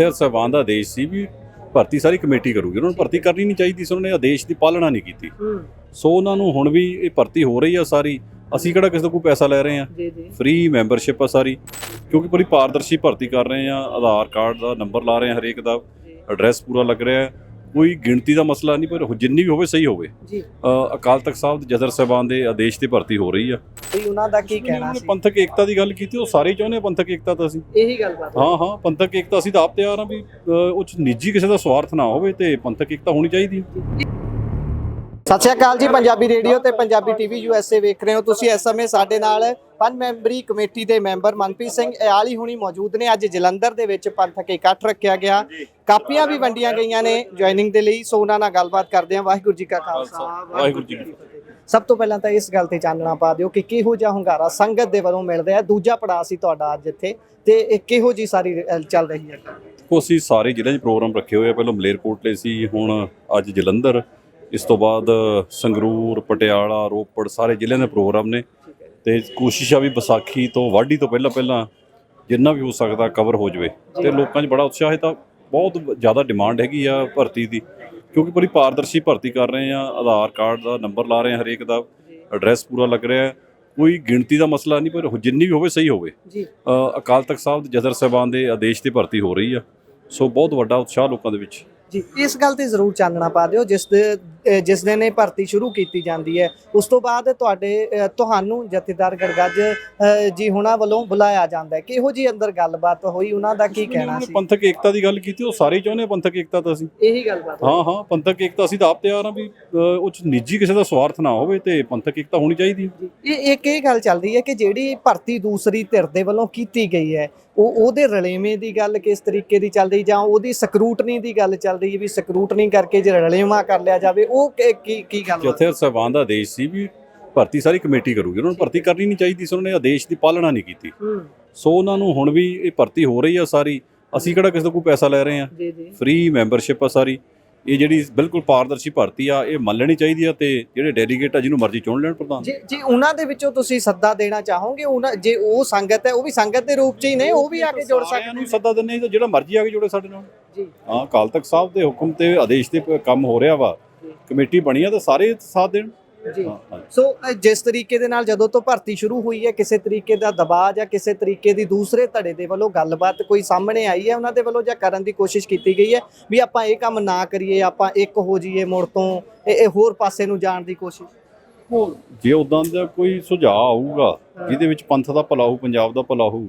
ਜਥੇਦਾਰ ਸਾਹਿਬਾਨ ਦਾ ਆਦੇਸ਼ ਸੀ ਵੀ ਭਰਤੀ ਸਾਰੀ ਕਮੇਟੀ ਕਰੂਗੀ। ਉਹਨਾਂ ਨੂੰ ਭਰਤੀ ਕਰਨੀ ਨਹੀਂ ਚਾਹੀਦੀ ਸੀ ਉਹਨਾਂ ਨੇ ਆਦੇਸ਼ ਦੀ ਪਾਲਣਾ ਨਹੀਂ ਕੀਤੀ। ਸੋ ਉਹਨਾਂ ਨੂੰ ਹੁਣ ਵੀ ਇਹ ਭਰਤੀ ਹੋ ਰਹੀ ਆ ਸਾਰੀ। ਅਸੀਂ ਕਿਹੜਾ ਕਿਸੇ ਤੋਂ ਕੋਈ ਪੈਸਾ ਲੈ ਰਹੇ ਆ? ਫ੍ਰੀ ਮੈਂਬਰਸ਼ਿਪ ਆ ਸਾਰੀ। ਕਿਉਂਕਿ ਬੜੀ ਪਾਰਦਰਸ਼ੀ ਭਰਤੀ ਕਰ ਰਹੇ ਆ ਆਧਾਰ ਕਾਰਡ ਦਾ ਨੰਬਰ ਲਾ ਰਹੇ ਆ ਹਰੇਕ ਦਾ। ਐਡਰੈਸ ਪੂਰਾ ਲੱਗ ਰਿਹਾ। ਹੈ ਕੋਈ ਗਿਣਤੀ ਦਾ ਮਸਲਾ ਨਹੀਂ ਪਰ ਜਿੰਨੀ ਵੀ ਹੋਵੇ ਸਹੀ ਹੋਵੇ। ਜੀ। ਅਕਾਲ ਤਖਤ ਸਾਹਿਬ ਦੇ ਜਥੇਦਾਰ ਸਾਹਿਬਾਨ ਦੇ ਆਦੇਸ਼ ਤੇ ਭਰਤੀ ਹੋ ਰਹੀ ਆ। ਵੀ ਉਹਨਾਂ ਦਾ ਕੀ ਕਹਿਣਾ ਸੀ? ਪੰਥਕ ਏਕਤਾ ਦੀ ਗੱਲ ਕੀਤੀ ਉਹ ਸਾਰੇ ਚਾਹੁੰਦੇ ਪੰਥਕ ਏਕਤਾ ਤਾਂ ਅਸੀਂ। ਇਹੀ ਗੱਲ ਬਾਤ ਹਾਂ। ਹਾਂ ਪੰਥਕ ਏਕਤਾ ਅਸੀਂ ਤਾਂ ਆਪ ਤਿਆਰ ਆ ਵੀ ਉਹ 'ਚ ਨਿੱਜੀ ਕਿਸੇ ਦਾ ਸਵਾਰਥ ਨਾ ਹੋਵੇ ਤੇ ਪੰਥਕ ਏਕਤਾ ਹੋਣੀ ਚਾਹੀਦੀ ਹੈ ਸਤਿ ਸ਼੍ਰੀ ਅਕਾਲ ਜੀ ਪੰਜਾਬੀ ਰੇਡੀਓ ਤੇ ਪੰਜਾਬੀ ਟੀਵੀ ਯੂਐਸਏ ਵੇਖ ਰਹੇ ਹੋ ਤੁਸੀਂ। ਇਸ ਸਮੇਂ ਸਾਡੇ ਨਾਲ ਪੰਜ ਮੈਂਬਰੀ ਕਮੇਟੀ ਦੇ ਮੈਂਬਰ ਮਨਪ੍ਰੀਤ ਸਿੰਘ ਇਆਲੀ ਹੁਣੀ ਮੌਜੂਦ ਨੇ। ਅੱਜ ਜਲੰਧਰ ਦੇ ਵਿੱਚ ਪੰਥਕ ਇਕੱਠ ਰੱਖਿਆ ਗਿਆ। ਕਾਪੀਆਂ ਵੀ ਵੰਡੀਆਂ ਗਈਆਂ ਨੇ ਜੁਆਇਨਿੰਗ ਦੇ ਲਈ। ਸੋ ਉਹਨਾਂ ਨਾਲ ਗੱਲਬਾਤ ਕਰਦੇ ਹਾਂ। ਵਾਹਿਗੁਰੂ ਜੀ ਕਾ ਖਾਲਸਾ। ਵਾਹਿਗੁਰੂ ਜੀ ਕੀ ਫਤਿਹ। ਸਭ ਤੋਂ ਪਹਿਲਾਂ ਤਾਂ ਇਸ ਗੱਲ ਤੇ ਚਾਨਣਾ ਪਾ ਦਿਓ ਕਿ ਕਿਹੋ ਜਿਹਾ ਹੁੰਗਾਰਾ ਸੰਗਤ ਦੇ ਵੱਲੋਂ ਮਿਲ ਰਿਹਾ ਦੂਜਾ ਪੜਾਅ ਸੀ ਤੁਹਾਡਾ ਅੱਜ ਇੱਥੇ। ਤੇ ਇਹ ਕਿਹੋ ਜੀ ਸਾਰੀ ਅ, ਚੱਲ ਰਹੀ ਹੈ? ਅਸੀਂ ਸਾਰੇ ਜ਼ਿਲ੍ਹਿਆਂ 'ਚ ਪ੍ਰੋਗਰਾਮ ਰੱਖੇ ਹੋਏ ਆ। ਪਹਿਲਾਂ ਮਲੇਰਕੋਟਲੇ ਸੀ ਹੁਣ ਅੱਜ ਜਲੰਧਰ। ਇਸ ਤੋਂ ਬਾਅਦ ਸੰਗਰੂਰ ਪਟਿਆਲਾ ਰੋਪੜ ਸਾਰੇ ਜ਼ਿਲ੍ਹਿਆਂ ਦੇ ਪ੍ਰੋਗਰਾਮ ਨੇ ਤੇ ਕੋਸ਼ਿਸ਼ ਆ ਵੀ ਵਿਸਾਖੀ ਤੋਂ ਵਾਢੀ ਤੋਂ ਪਹਿਲਾਂ ਪਹਿਲਾਂ ਜਿੰਨਾ ਵੀ ਹੋ ਸਕਦਾ ਕਵਰ ਹੋ ਜਾਵੇ ਤੇ ਲੋਕਾਂ 'ਚ ਬੜਾ ਉਤਸ਼ਾਹ ਹੈ ਤਾਂ ਬਹੁਤ ਜ਼ਿਆਦਾ ਡਿਮਾਂਡ ਹੈਗੀ ਆ ਭਰਤੀ ਦੀ ਕਿਉਂਕਿ ਬੜੀ ਪਾਰਦਰਸ਼ੀ ਭਰਤੀ ਕਰ ਰਹੇ ਆ ਆਧਾਰ ਕਾਰਡ ਦਾ ਨੰਬਰ ਲਾ ਰਹੇ ਆ ਹਰੇਕ ਦਾ ਐਡਰੈਸ ਪੂਰਾ ਲੱਗ ਰਿਹਾ ਕੋਈ ਗਿਣਤੀ ਦਾ ਮਸਲਾ ਨਹੀਂ ਪਰ ਜਿੰਨੀ ਵੀ ਹੋਵੇ ਸਹੀ ਹੋਵੇ। ਜੀ। ਅਕਾਲ ਤਖਤ ਸਾਹਿਬ ਦੇ ਜਥੇਦਾਰ ਸਾਹਿਬਾਨ ਦੇ ਆਦੇਸ਼ ਤੇ ਭਰਤੀ ਹੋ ਰਹੀ ਆ ਸੋ ਬਹੁਤ ਵੱਡਾ ਉਤਸ਼ਾਹ ਲੋਕਾਂ ਦੇ ਵਿੱਚ। ਜੀ ਇਸ ਗੱਲ ਤੇ ਜ਼ਰੂਰ ਚਾਨਣਾ ਪਾ ਦਿਓ ਜਿਸ ਦੇ ਜਿਸ ਦਿਨ ਇਹ ਭਰਤੀ ਸ਼ੁਰੂ ਕੀਤੀ ਜਾਂਦੀ ਹੈ ਉਸ ਤੋਂ ਬਾਅਦ ਤੁਹਾਡੇ ਤੁਹਾਨੂੰ ਜਥੇਦਾਰ ਗੜਗੱਜ ਜੀ ਹੁਣਾਂ ਵੱਲੋਂ ਬੁਲਾਇਆ ਜਾਂਦਾ ਹੈ। ਕਿਹੋ ਜੀ ਅੰਦਰ ਗੱਲਬਾਤ ਹੋਈ? ਉਹਨਾਂ ਦਾ ਕੀ ਕਹਿਣਾ ਸੀ? ਪੰਥਕ ਏਕਤਾ ਦੀ ਗੱਲ ਕੀਤੀ ਉਹ ਸਾਰੇ ਚਾਹੁੰਦੇ ਪੰਥਕ ਏਕਤਾ ਤਾਂ ਅਸੀਂ। ਇਹੀ ਗੱਲਬਾਤ ਹਾਂ। ਹਾਂ ਪੰਥਕ ਏਕਤਾ ਅਸੀਂ ਤਾਂ ਆਪ ਤਿਆਰ ਆ ਵੀ ਉਹ ਨਿੱਜੀ ਕਿਸੇ ਦਾ ਸਵਾਰਥ ਨਾ ਹੋਵੇ ਤੇ ਪੰਥਕ ਏਕਤਾ ਹੋਣੀ ਚਾਹੀਦੀ ਹੈ। ਇਹ ਇੱਕ ਇਹ ਗੱਲ ਚੱਲ ਰਹੀ ਹੈ ਕਿ ਜਿਹੜੀ ਭਰਤੀ ਦੂਸਰੀ ਧਿਰ ਦੇ ਵੱਲੋਂ ਕੀਤੀ ਗਈ ਹੈ ਉਹ ਉਹਦੇ ਰਲੇਵੇਂ ਦੀ ਗੱਲ ਕਿਸ ਤਰੀਕੇ ਦੀ ਚੱਲ ਰਹੀ ਜਾਂ ਉਹਦੀ ਸਕਰੂਟਨੀ ਦੀ ਗੱਲ ਚੱਲ ਰਹੀ ਹੈ ਵੀ ਸਕਰੂਟਨੀ ਕਰਕੇ ਜੇ ਰਲੇਵਾਂ ਕਰ ਲਿਆ ਜਾਵੇ ਉਹ ਕੀ- ਕੀ ਗੱਲ ਜਥੇਦਾਰ ਸਾਹਿਬਾਨ ਦਾ ਆਦੇਸ਼ ਸੀ ਵੀ ਭਰਤੀ ਸਾਰੀ ਕਮੇਟੀ ਕਰੂਗੀ ਉਹਨਾਂ ਨੂੰ ਭਰਤੀ ਕਰਨੀ ਨਹੀਂ ਚਾਹੀਦੀ ਸੀ ਉਹਨਾਂ ਨੇ ਆਦੇਸ਼ ਦੀ ਪਾਲਣਾ ਨਹੀਂ ਕੀਤੀ। ਸੋ ਉਹਨਾਂ ਨੂੰ ਹੁਣ ਵੀ ਇਹ ਭਰਤੀ ਹੋ ਰਹੀ ਆ ਸਾਰੀ ਅਸੀਂ ਕਿਹੜਾ ਕਿਸੇ ਤੋਂ ਕੋਈ ਪੈਸਾ ਲੈ ਰਹੇ ਆ ਜੀ ਜੀ। ਫ੍ਰੀ ਮੈਂਬਰਸ਼ਿਪ ਆ ਸਾਰੀ। ਇਹ ਜਿਹੜੀ ਬਿਲਕੁਲ ਪਾਰਦਰਸ਼ੀ ਭਰਤੀ ਆ ਇਹ ਮੰਨ ਲੈਣੀ ਚਾਹੀਦੀ ਆ ਤੇ ਜਿਹੜੇ ਡੈਲੀਗੇਟ ਆ ਜਿਹਨੂੰ ਮਰਜ਼ੀ ਚੁਣ ਲੈਣ ਪ੍ਰਧਾਨ। ਜੇ ਜੇ ਉਹਨਾਂ ਦੇ ਵਿੱਚੋਂ ਤੁਸੀਂ ਸੱਦਾ ਦੇਣਾ ਚਾਹੋਗੇ ਉਹਨਾਂ ਜੇ ਉਹ ਸੰਗਤ ਹੈ ਉਹ ਵੀ ਸੰਗਤ ਦੇ ਰੂਪ ਚ ਹੀ ਨੇ ਉਹ ਵੀ ਆ ਕੇ ਜੁੜ ਸਕਦੇ ਨੂੰ ਸੱਦਾ ਆ ਤਾਂ ਜਿਹੜਾ ਮਰਜ਼ੀ ਆ ਕੇ ਜੁੜੇ ਸਾਡੇ ਨਾਲ। ਜੀ। ਹਾਂ ਅਕਾਲ ਤਖਤ ਸਾਹਿਬ ਦੇ ਹੁਕਮ ਤੇ ਆਦੇਸ਼ ਤੇ ਕੰਮ ਹੋ ਰਿਹਾ ਵਾ। ਕਮੇਟੀ ਬਣੀ ਆ ਤਾਂ ਸਾਰੇ ਸਾਥ ਦੇਣ। ਜੀ। ਸੋ ਜਿਸ ਤਰੀਕੇ ਦੇ ਨਾਲ ਜਦੋਂ ਤੋਂ ਭਰਤੀ ਸ਼ੁਰੂ ਹੋਈ ਹੈ ਕਿਸੇ ਤਰੀਕੇ ਦਾ ਦਬਾਅ ਜਾਂ ਕਿਸੇ ਤਰੀਕੇ ਦੀ ਦੂਸਰੇ ਧੜੇ ਦੇ ਵੱਲੋਂ ਗੱਲਬਾਤ ਕੋਈ ਸਾਹਮਣੇ ਆਈ ਹੈ ਉਹਨਾਂ ਦੇ ਵੱਲੋਂ ਜਾਂ ਕਰਨ ਦੀ ਕੋਸ਼ਿਸ਼ ਕੀਤੀ ਗਈ ਹੈ ਵੀ ਆਪਾਂ ਇਹ ਕੰਮ ਨਾ ਕਰੀਏ ਆਪਾਂ ਇੱਕ ਹੋ ਜਾਈਏ ਮੁੜ ਤੋਂ ਇਹ ਇਹ ਹੋਰ ਪਾਸੇ ਨੂੰ ਜਾਣ ਦੀ ਕੋਸ਼ਿਸ਼? ਉਹ ਜੇ ਉਦਾਂ ਦਾ ਕੋਈ ਸੁਝਾਅ ਆਊਗਾ ਜਿਹਦੇ ਵਿੱਚ ਪੰਥ ਦਾ ਭਲਾ ਹੋਊ ਪੰਜਾਬ ਦਾ ਭਲਾ ਹੋਊ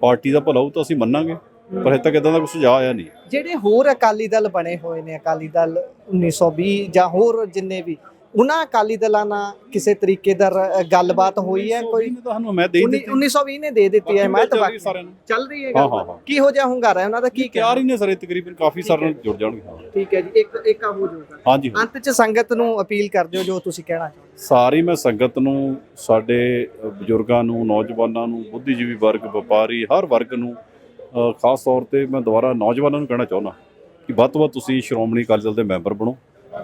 ਪਾਰਟੀ ਦਾ ਭਲਾ ਹੋਊ ਤਾਂ ਅਸੀਂ ਮੰਨਾਂਗੇ ਪਰ ਹਜੇ ਤੱਕ ਇਦਾਂ ਦਾ ਕੋਈ ਸੁਝਾਅ ਆਇਆ ਨਹੀਂ। ਜਿਹੜੇ ਹੋਰ ਅਕਾਲੀ ਦਲ ਬਣੇ ਹੋਏ ਨੇ ਅਕਾਲੀ ਦਲ 1920 ਜਾਂ ਹੋਰ ਜਿੰਨੇ ਵੀ ਉਹਨਾਂ ਅਕਾਲੀ ਦਲਾਂ ਨਾਲ ਕਿਸੇ ਤਰੀਕੇ ਦਾ ਰ- ਗੱਲਬਾਤ ਹੋਈ ਹੈ ਕੋਈ? ਤਾਂ ਸਾਨੂੰ ਮੈਂ ਦੇ ਹੀ ਦਿੱਤੀ। 1920 ਨੇ ਦੇ ਦਿੱਤੀ ਹੈ ਮੈਂ ਤਾਂ ਬਾਕੀ ਚੱਲ ਰਹੀ ਹੈ। ਹਾਂ, ਹਾਂ, ਗੱਲ ਹਾਂ। ਕੀ ਹੋ ਜਾ ਹੁੰਗਾਰਾ ਹੈ? ਉਹਨਾਂ ਦਾ ਕੀ ਤਿਆਰ ਹੀ ਨੇ ਸਾਰੇ ਤਕਰੀਬਨ ਕਾਫੀ ਸਾਰੇ ਨਾਲ ਜੁੜ ਜਾਣਗੇ ਹਾਂ। ਠੀਕ ਹੈ ਜੀ ਇੱਕ ਇੱਕ ਆ ਹੋ ਜਾਊਗਾ। ਹਾਂਜੀ ਹਾਂ। ਅੰਤ ਚ ਸੰਗਤ ਨੂੰ ਅਪੀਲ ਕਰ ਦਿਓ ਜੋ ਤੁਸੀਂ ਕਹਿਣਾ ਸਾਰੀ ਮੈਂ ਸੰਗਤ ਨੂੰ ਸਾਡੇ ਅ, ਬਜ਼ੁਰਗਾਂ ਨੂੰ ਨੌਜਵਾਨਾਂ ਨੂੰ ਬੁੱਧੀਜੀਵੀ ਵਰਗ ਵਪਾਰੀ ਹਰ ਵਰਗ ਨੂੰ ਅ, ਖਾਸ ਤੌਰ ਤੇ ਮੈਂ ਦੁਬਾਰਾ ਨੌਜਵਾਨਾਂ ਨੂੰ ਕਹਿਣਾ ਚਾਹੁੰਦਾ ਕਿ ਵੱਧ ਤੋਂ ਵੱਧ ਤੁਸੀਂ ਸ਼੍ਰੋਮਣੀ ਅਕਾਲੀ ਦਲ ਦੇ ਮੈਂਬਰ ਬਣੋ।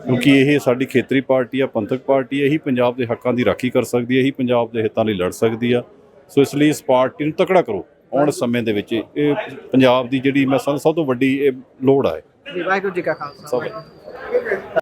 ਕਿਉਂਕਿ ਇਹ ਸਾਡੀ ਖੇਤਰੀ ਪਾਰਟੀ ਆ ਪੰਥਕ ਪਾਰਟੀ ਹੈ ਇਹੀ ਪੰਜਾਬ ਦੇ ਹੱਕਾਂ ਦੀ ਰਾਖੀ ਕਰ ਸਕਦੀ ਹੈ ਇਹੀ ਪੰਜਾਬ ਦੇ ਹਿੱਤਾਂ ਲਈ ਲੜ ਸਕਦੀ ਆ। ਸੋ ਇਸ ਲਈ ਇਸ ਪਾਰਟੀ ਨੂੰ ਤਕੜਾ ਕਰੋ ਆਉਣ ਸਮੇਂ ਦੇ ਵਿੱਚ। ਇਹ ਪੰਜਾਬ ਦੀ ਜਿਹੜੀ ਮੈਂ ਸਮਝਦਾ ਸਭ ਤੋਂ ਵੱਡੀ ਇਹ ਲੋੜ ਆ। ਜੀ ਵਾਹਿਗੁਰੂ ਜੀ ਕਾ ਖਾਲਸਾ।